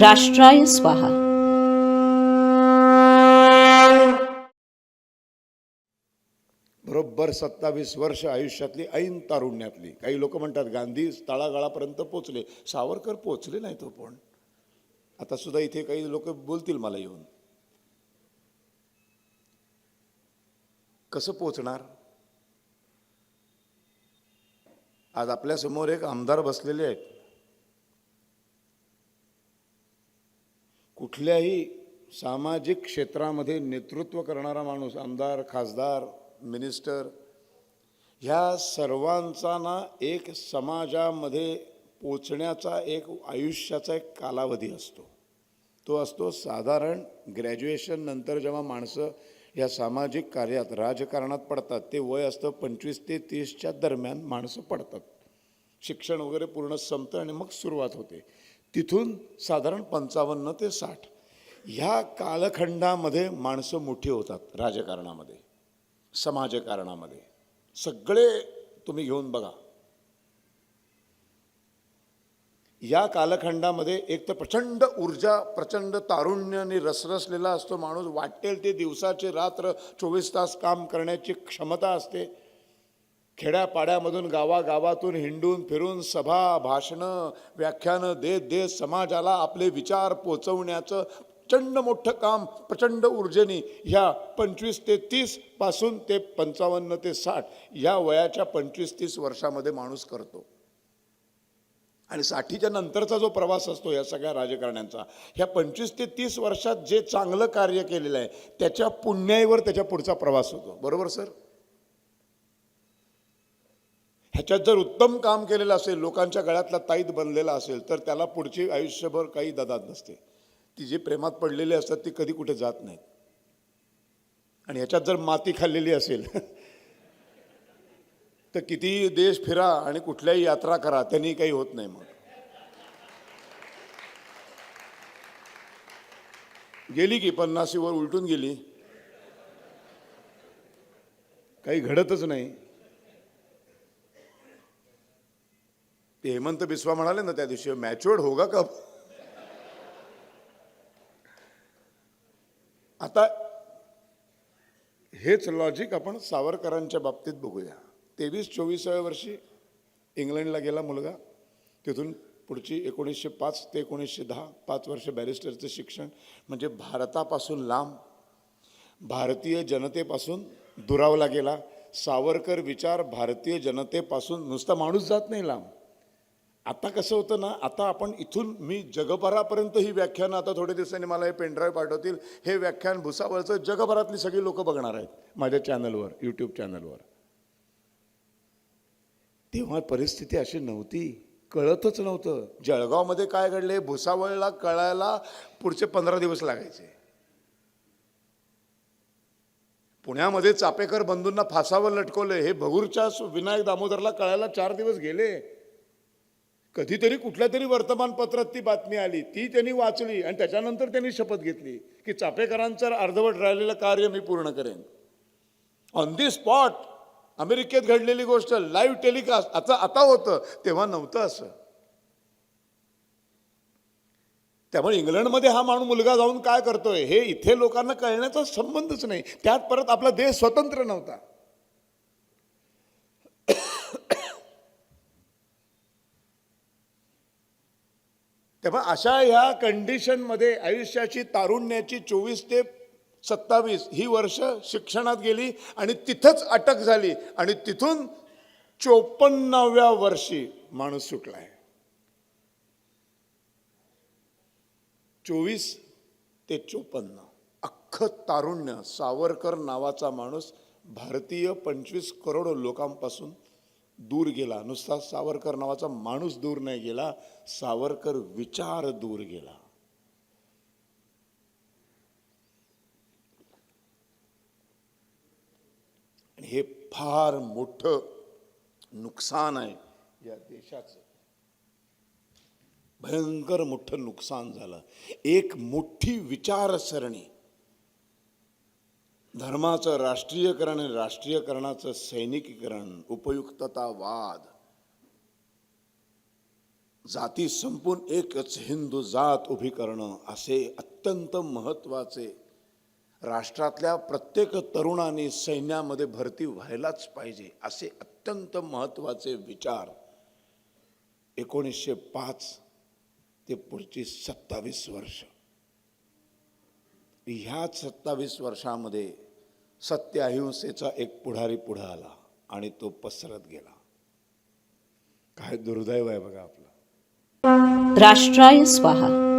राष्ट्राय स्वाहा. बरोबर सत्तावीस वर्ष आयुष्यातली ऐन तारुण्यातली. काही लोक म्हणतात गांधी तळागाळापर्यंत पोचले. सावरकर पोचले नाही तो हो पण. आता सुद्धा इथे काही लोक बोलतील मला येऊन. कसं पोचणार? आज आपल्यासमोर एक आमदार बसलेले आहेत. कुठल्याही सामाजिक क्षेत्रामध्ये नेतृत्व करणारा माणूस आमदार खासदार मिनिस्टर ह्या सर्वांचा ना एक समाजामध्ये पोचण्याचा एक आयुष्याचा एक कालावधी असतो. तो असतो साधारण ग्रॅज्युएशन नंतर जेव्हा माणसं या सामाजिक कार्यात राजकारणात पडतात ते वय असतं पंचवीस ते तीसच्या दरम्यान माणसं पडतात. शिक्षण वगैरे पूर्ण संपतं आणि मग सुरुवात होते. तिथून साधारण पंचावन्न ते साठ. ह्या कालखंडामध्ये माणसं मोठी होतात राजकारणामध्ये समाजकारणामध्ये. सगळे तुम्ही घेऊन बघा. या कालखंडामध्ये एक तर प्रचंड ऊर्जा प्रचंड तारुण्याने रसरसलेला असतो माणूस. वाटेल ते दिवसाचे रात्र चोवीस तास काम करण्याची क्षमता असते. खेड्यापाड्यामधून गावागावातून हिंडून फिरून सभा भाषणं व्याख्यानं देत देत समाजाला आपले विचार पोचवण्याचं प्रचंड मोठं काम प्रचंड ऊर्जेने ह्या पंचवीस ते तीसपासून ते पंचावन्न ते साठ ह्या वयाच्या पंचवीस तीस वर्षामध्ये माणूस करतो. आणि साठीच्या नंतरचा जो प्रवास असतो या सगळ्या राजकारण्यांचा ह्या पंचवीस ते तीस वर्षात जे चांगलं कार्य केलेलं आहे त्याच्या पुण्याईवर त्याच्या पुढचा प्रवास होतो. बरोबर सर? ह्याच्यात जर उत्तम काम केलेलं असेल लोकांच्या गळ्यातला ताईत बनलेला असेल तर त्याला पुढची आयुष्यभर काही ददात नसते. ती जे प्रेमात पडलेली असतात ती कधी कुठे जात नाहीत. आणि ह्याच्यात जर माती खाल्लेली असेल तर कितीही देश फिरा आणि कुठल्याही यात्रा करा त्यांनी काही होत नाही मग. गेली की पन्नासीवर उलटून गेली. काही घडतच नाही. ते हेमंत बिस्वा म्हणाले ना त्या दिवशी मॅच्युअर्ड होगा का आता हेच लॉजिक आपण सावरकरांच्या बाबतीत बघूया. तेवीस चोवीसाव्या वर्षी इंग्लंडला गेला मुलगा. तिथून पुढची एकोणीसशे पाच ते एकोणीसशे दहा पाच वर्ष बॅरिस्टरचं शिक्षण म्हणजे भारतापासून लांब भारतीय जनतेपासून दुरावला गेला. सावरकर विचार भारतीय जनतेपासून नुसता माणूस जात नाही लांब. आता कसं होतं ना आता आपण इथून मी जगभरापर्यंत ही व्याख्यानं आता थोड्या दिवसांनी मला हे पेनड्राईव्ह पाठवतील. हे व्याख्यान भुसावळचं जगभरातली सगळी लोक बघणार आहेत माझ्या चॅनलवर यूट्यूब चॅनलवर. तेव्हा परिस्थिती अशी नव्हती. कळतच नव्हतं. जळगावमध्ये काय घडले भुसावळला कळायला पुढचे पंधरा दिवस लागायचे. पुण्यामध्ये चापेकर बंधूंना फासावर लटकवले हे भगूरच्या विनायक दामोदरला कळायला चार दिवस गेले. कधीतरी कुठल्या तरी वर्तमानपत्रात ती बातमी आली ती त्यांनी वाचली आणि त्याच्यानंतर त्यांनी शपथ घेतली की चापेकरांचं अर्धवट राहिलेलं कार्य मी पूर्ण करेन. ऑन दी स्पॉट अमेरिकेत घडलेली गोष्ट लाईव्ह टेलिकास्ट आता आता होतं तेव्हा नव्हतं असं. त्यामुळे इंग्लंडमध्ये हा माणूस मुलगा जाऊन काय करतोय हे इथे लोकांना कळण्याचा संबंधच नाही. त्यात परत आपला देश स्वतंत्र नव्हता. तेव्हा अशा ह्या कंडिशनमध्ये आयुष्याची तारुण्याची चोवीस ते सत्तावीस ही वर्ष शिक्षणात गेली आणि तिथंच अटक झाली आणि तिथून चोपन्नाव्या वर्षी माणूस सुटलाय. चोवीस ते चोपन्न अख्खं तारुण्य सावरकर नावाचा माणूस भारतीय पंचवीस करोड लोकांपासून दूर गेला. नुसता सावरकर नावाचा माणूस दूर नाही गेला सावरकर विचार दूर गेला. हे फार मोठं नुकसान आहे या देशाचं. भयंकर मोठं नुकसान झालं. एक मोठी विचारसरणी धर्माचं राष्ट्रीयकरण आणि राष्ट्रीयकरणाचं सैनिकीकरण उपयुक्ततावाद. जाती संपून एकच हिंदू जात उभी करणं असे अत्यंत महत्त्वाचे. राष्ट्रातल्या प्रत्येक तरुणाने सैन्यामध्ये भरती व्हायलाच पाहिजे असे अत्यंत महत्त्वाचे विचार. एकोणीसशे पाच ते पुढची सत्तावीस वर्ष. ह्याच सत्तावीस वर्षामध्ये सत्य अहिंसेचा एक पुढारी पुढं आला आणि तो पसरत गेला. काय दुर्दैव आहे बघा आपलं. राष्ट्राय स्वाहा.